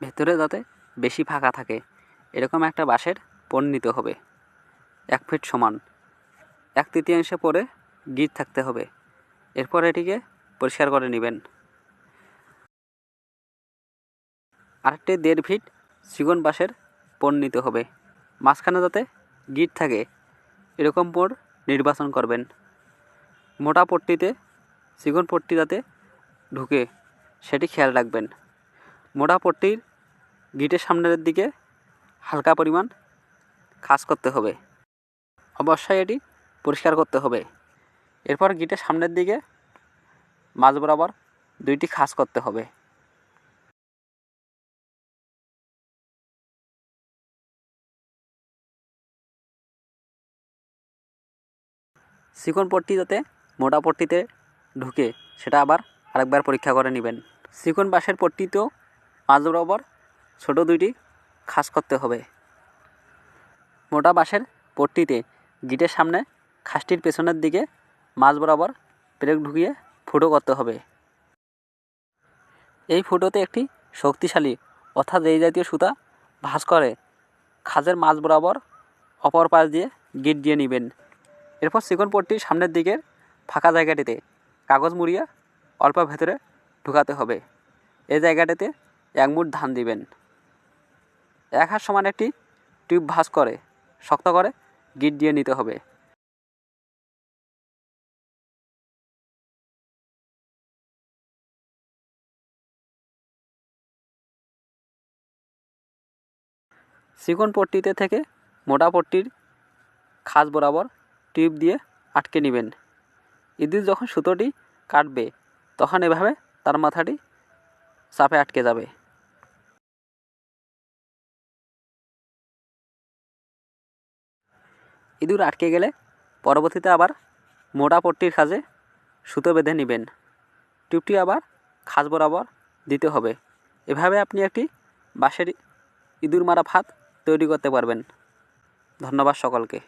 ভেতরে যাতে বেশি ফাঁকা থাকে। এরকম একটা বাঁশের পণ নিতে হবে। এক ফিট সমান। এক তৃতীয়াংশে পরে গিট থাকতে হবে। এরপর এটিকে পরিষ্কার করে নেবেন। আরেকটি দেড় ফিট সিগুন বাঁশের পণ নিতে হবে। মাঝখানে যাতে গিট থাকে, এরকম পোড় নির্বাচন করবেন। মোটা পট্টিতে চিকন পট্টি যাতে ঢুকে, সেটি খেয়াল রাখবেন। মোটা পট্টির গিটের সামনের দিকে হালকা পরিমাণ খাস করতে হবে। অবশ্যই এটি পরিষ্কার করতে হবে। এরপর গিটের সামনের দিকে মাঝ বরাবর দুইটি খাস করতে হবে। চিকন পট্টি যাতে মোটা পট্টিতে ঢুকে, সেটা আবার আরেকবার পরীক্ষা করে নেবেন। চিকন বাঁশের পট্টিতেও মাঝ বরাবর ছোটো দুইটি খাস করতে হবে। মোটা বাঁশের পট্টিতে গিটের সামনে খাসটির পেছনের দিকে মাঝ বরাবর প্লেট ঢুকিয়ে ফুটো করতে হবে। এই ফুটোতে একটি শক্তিশালী অর্থাৎ এই জাতীয় সুতা ভাঁজ করে খাজের মাঝ বরাবর অপর পাশ দিয়ে গিট দিয়ে নেবেন। এরপর চিকন পট্টির সামনের দিকের ফাঁকা জায়গাটিতে কাগজ মুড়িয়ে অল্প ভেতরে ঢুকাতে হবে। এই জায়গাটিতে এক মুঠ ধান দিবেন। এক হাত সমান একটি টিউব ভাঁজ করে, শক্ত করে, গিট দিয়ে নিতে হবে। চিকন পট্টিতে থেকে মোটা পট্টির খাস বরাবর টিউব দিয়ে আটকে নেবেন। ইঁদুর যখন সুতোটি কাটবে, তখন এভাবে তার মাথাটি চাপে আটকে যাবে। ইঁদুর আটকে গেলে পরবর্তীতে আবার মোটা পট্টির খাজে সুতো বেঁধে নেবেন। টিউবটি আবার খাস বরাবর দিতে হবে। এভাবে আপনি একটি বাঁশের ইঁদুর মারা ফাঁদ তৈরি করতে পারবেন। ধন্যবাদ সকলকে।